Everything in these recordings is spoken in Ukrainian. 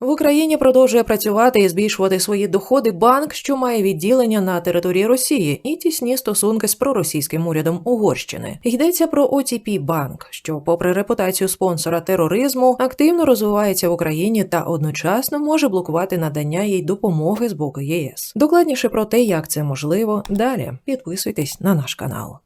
В Україні продовжує працювати і збільшувати свої доходи банк, що має відділення на території Росії і тісні стосунки з проросійським урядом Угорщини. Йдеться про OTP банк, що, попри репутацію спонсора тероризму, активно розвивається в Україні та одночасно може блокувати надання їй допомоги з боку ЄС. Докладніше про те, як це можливо, далі підписуйтесь на наш канал.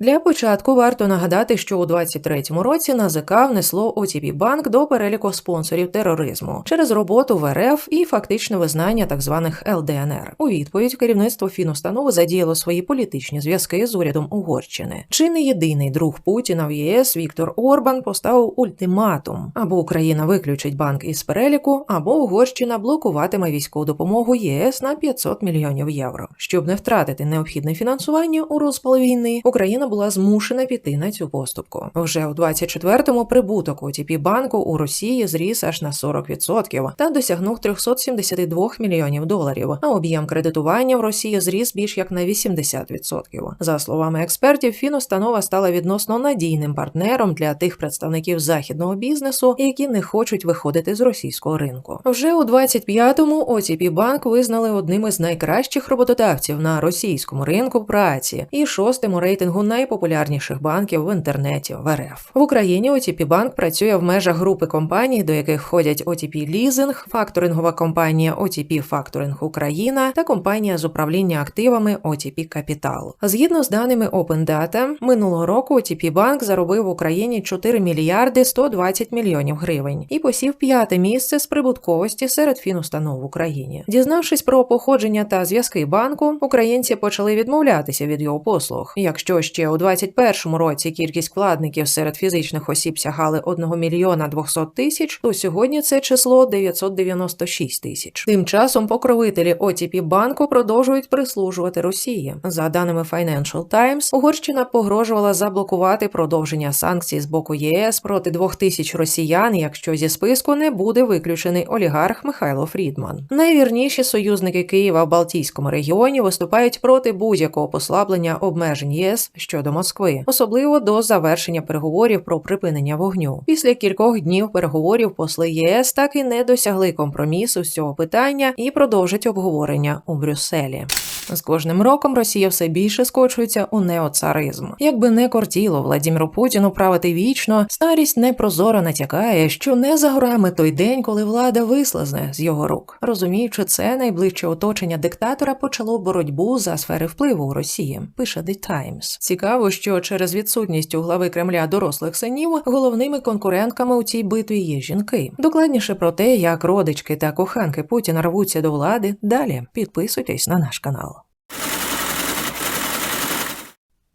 Для початку варто нагадати, що у 23-му році НАЗК внесло OTP банк до переліку спонсорів тероризму через роботу в РФ і фактичне визнання так званих ЛДНР. У відповідь керівництво фінустанови задіяло свої політичні зв'язки з урядом Угорщини. Чи не єдиний друг Путіна в єС Віктор Орбан поставив ультиматум: або Україна виключить банк із переліку, або Угорщина блокуватиме військову допомогу ЄС на 500 мільйонів євро. Щоб не втратити необхідне фінансування у розпал війни, Україна була змушена піти на цю поступку. Вже у 24-му прибуток OTP банку у Росії зріс аж на 40% та досягнув 372 мільйонів доларів. А об'єм кредитування в Росії зріс більш як на 80%. За словами експертів, фінустанова стала відносно надійним партнером для тих представників західного бізнесу, які не хочуть виходити з російського ринку. Вже у 25-му OTP банк визнали одним із найкращих роботодавців на російському ринку праці і шостим у рейтингу найпопулярніших банків в інтернеті в РФ. В Україні OTP банк працює в межах групи компаній, до яких входять OTP Leasing, факторингова компанія OTP Факторинг Україна та компанія з управління активами OTP Capital. Згідно з даними Open Data, минулого року OTP банк заробив в Україні 4 мільярди 120 мільйонів гривень і посів п'яте місце з прибутковості серед фінустанов в Україні. Дізнавшись про походження та зв'язки банку, українці почали відмовлятися від його послуг. Якщо ще у 2021 році кількість вкладників серед фізичних осіб сягали 1 мільйона 200 тисяч, то сьогодні це число 996 тисяч. Тим часом покровителі OTP банку продовжують прислужувати Росії. За даними Financial Times, Угорщина погрожувала заблокувати продовження санкцій з боку ЄС проти двох тисяч росіян, якщо зі списку не буде виключений олігарх Михайло Фрідман. Найвірніші союзники Києва в Балтійському регіоні виступають проти будь-якого послаблення обмежень ЄС щодо Москви, особливо до завершення переговорів про припинення вогню. Після кількох днів переговорів посли ЄС так і не досягли компромісу з цього питання і продовжать обговорення у Брюсселі. З кожним роком Росія все більше скочується у неоцаризм. Якби не кортіло Владіміру Путіну правити вічно, старість непрозоро натякає, що не за горами той день, коли влада вислизне з його рук. Розуміючи це, найближче оточення диктатора почало боротьбу за сфери впливу у Росії. Пише The Times. Цікаво, що через відсутність у глави Кремля дорослих синів головними конкурентками у цій битві є жінки. Докладніше про те, як родички та коханки Путіна рвуться до влади. Далі підписуйтесь на наш канал.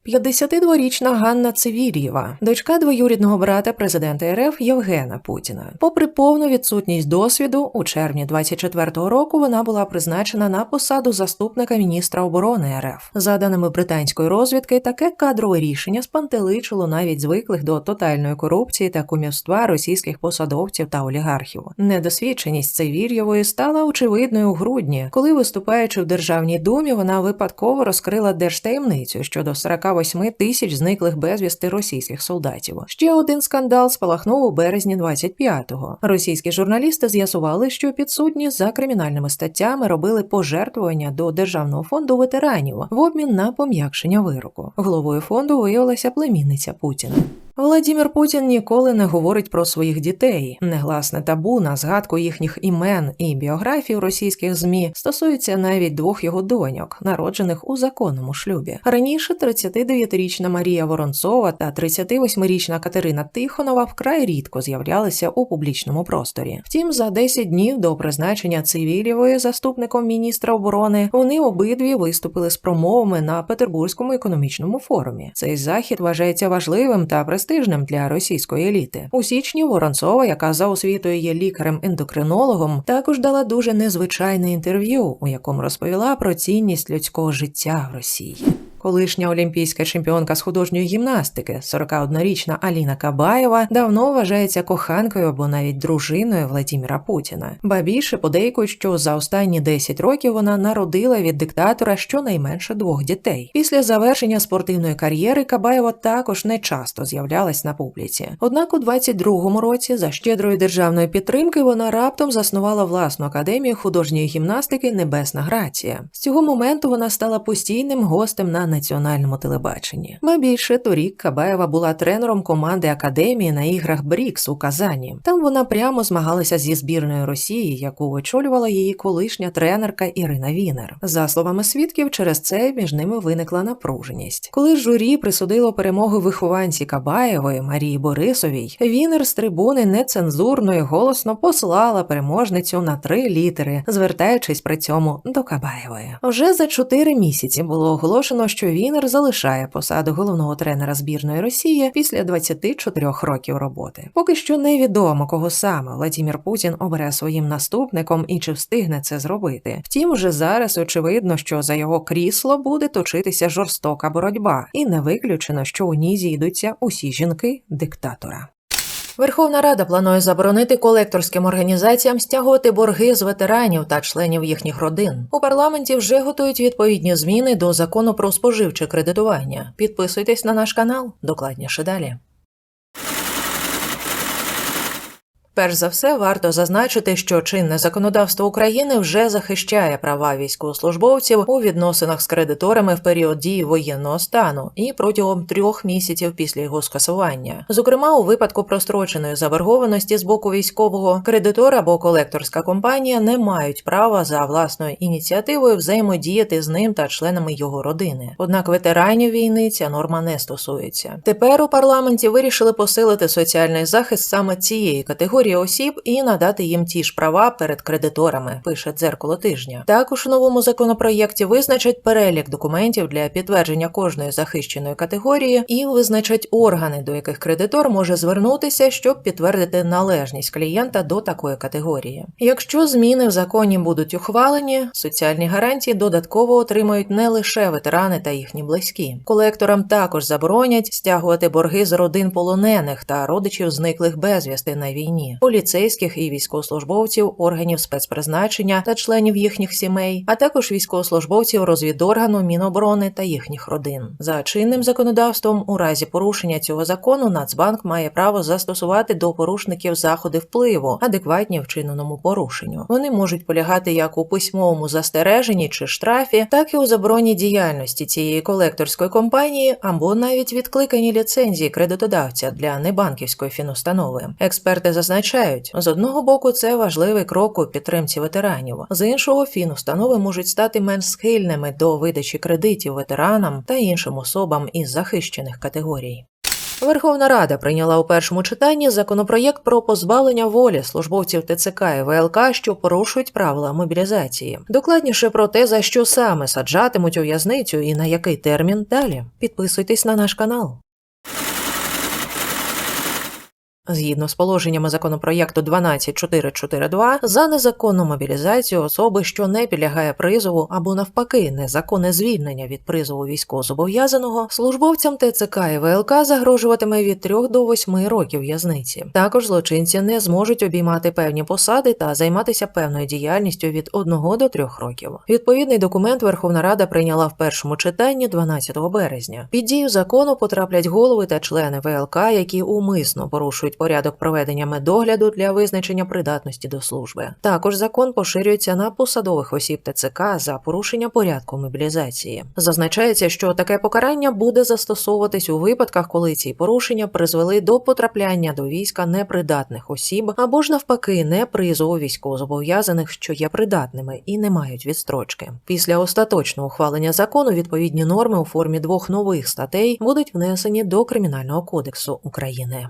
52-річна Ганна Цивільєва, дочка двоюрідного брата президента РФ Євгена Путіна. Попри повну відсутність досвіду, у червні 24-го року вона була призначена на посаду заступника міністра оборони РФ. За даними британської розвідки, таке кадрове рішення спантеличило навіть звиклих до тотальної корупції та кумівства російських посадовців та олігархів. Недосвідченість Цивільєвої стала очевидною у грудні, коли виступаючи в державній думі, вона випадково розкрила держтаємницю щодо 48 тисяч зниклих безвісти російських солдатів. Ще один скандал спалахнув у березні 25-го. Російські журналісти з'ясували, що підсудні за кримінальними статтями робили пожертвування до державного фонду ветеранів в обмін на пом'якшення вироку. Головою фонду виявилася племінниця Путіна. Володимир Путін ніколи не говорить про своїх дітей. Негласне табу на згадку їхніх імен і біографій у російських змі стосується навіть двох його доньок, народжених у законному шлюбі. Раніше 39-річна Марія Воронцова та 38-річна Катерина Тихонова вкрай рідко з'являлися у публічному просторі. Втім, за 10 днів до призначення Цивілєвої заступником міністра оборони вони обидві виступили з промовами на Петербурзькому економічному форумі. Цей захід вважається важливим та престижним для російської еліти. У січні Воронцова, яка за освітою є лікарем-ендокринологом, також дала дуже незвичайне інтерв'ю, у якому розповіла про цінність людського життя в Росії. Колишня олімпійська чемпіонка з художньої гімнастики, 41-річна Аліна Кабаєва, давно вважається коханкою або навіть дружиною Владіміра Путіна. Ба більше подейкують, що за останні 10 років вона народила від диктатора щонайменше двох дітей. Після завершення спортивної кар'єри Кабаєва також не часто з'являлась на публіці. Однак у 22-му році за щедрої державної підтримки вона раптом заснувала власну академію художньої гімнастики Небесна Грація. З цього моменту вона стала постійним гостем на національному телебаченні. Ба більше торік Кабаєва була тренером команди академії на іграх Брікс у Казані. Там вона прямо змагалася зі збірною Росії, яку очолювала її колишня тренерка Ірина Вінер. За словами свідків, через це між ними виникла напруженість. Коли журі присудило перемогу вихованці Кабаєвої Марії Борисовій, Вінер з трибуни нецензурно і голосно послала переможницю на три літери, звертаючись при цьому до Кабаєвої. Вже за чотири місяці було оголошено, що Вінер залишає посаду головного тренера збірної Росії після 24 років роботи. Поки що невідомо, кого саме Владімір Путін обере своїм наступником і чи встигне це зробити. Втім, уже зараз очевидно, що за його крісло буде точитися жорстока боротьба, і не виключено, що у ній зійдуться усі жінки диктатора. Верховна Рада планує заборонити колекторським організаціям стягувати борги з ветеранів та членів їхніх родин. У парламенті вже готують відповідні зміни до закону про споживче кредитування. Підписуйтесь на наш канал, докладніше далі. Перш за все, варто зазначити, що чинне законодавство України вже захищає права військовослужбовців у відносинах з кредиторами в період дії воєнного стану і протягом трьох місяців після його скасування. Зокрема, у випадку простроченої заборгованості з боку військового кредитор або колекторська компанія не мають права за власною ініціативою взаємодіяти з ним та членами його родини. Однак ветеранів війни ця норма не стосується. Тепер у парламенті вирішили посилити соціальний захист саме цієї категорії осіб і надати їм ті ж права перед кредиторами. Пише дзеркало тижня. Також у новому законопроєкті визначать перелік документів для підтвердження кожної захищеної категорії і визначать органи, до яких кредитор може звернутися, щоб підтвердити належність клієнта до такої категорії. Якщо зміни в законі будуть ухвалені, соціальні гарантії додатково отримають не лише ветерани та їхні близькі. Колекторам також заборонять стягувати борги з родин полонених та родичів зниклих безвісти на війні поліцейських і військовослужбовців органів спецпризначення та членів їхніх сімей, а також військовослужбовців розвідоргану Міноборони та їхніх родин. За чинним законодавством, у разі порушення цього закону, Нацбанк має право застосувати до порушників заходи впливу, адекватні вчиненому порушенню. Вони можуть полягати як у письмовому застереженні чи штрафі, так і у забороні діяльності цієї колекторської компанії або навіть відкликанні ліцензії кредитодавця для небанківської фінустанови. Експерти зазначають, з одного боку, це важливий крок у підтримці ветеранів, з іншого фінустанови можуть стати менш схильними до видачі кредитів ветеранам та іншим особам із захищених категорій. Верховна Рада прийняла у першому читанні законопроєкт про позбавлення волі службовців ТЦК і ВЛК, що порушують правила мобілізації. Докладніше про те, за що саме саджатимуть у в'язницю і на який термін далі. Підписуйтесь на наш канал. Згідно з положеннями законопроєкту 12442, за незаконну мобілізацію особи, що не підлягає призову або навпаки незаконне звільнення від призову військовозобов'язаного, службовцям ТЦК і ВЛК загрожуватиме від 3 до 8 років в'язниці. Також злочинці не зможуть обіймати певні посади та займатися певною діяльністю від 1 до 3 років. Відповідний документ Верховна Рада прийняла в першому читанні 12 березня. Під дію закону потраплять голови та члени ВЛК, які умисно порушують порядок проведення медогляду для визначення придатності до служби. Також закон поширюється на посадових осіб ТЦК за порушення порядку мобілізації. Зазначається, що таке покарання буде застосовуватись у випадках, коли ці порушення призвели до потрапляння до війська непридатних осіб або ж навпаки не призову військовозобов'язаних, що є придатними і не мають відстрочки. Після остаточного ухвалення закону відповідні норми у формі двох нових статей будуть внесені до Кримінального кодексу України.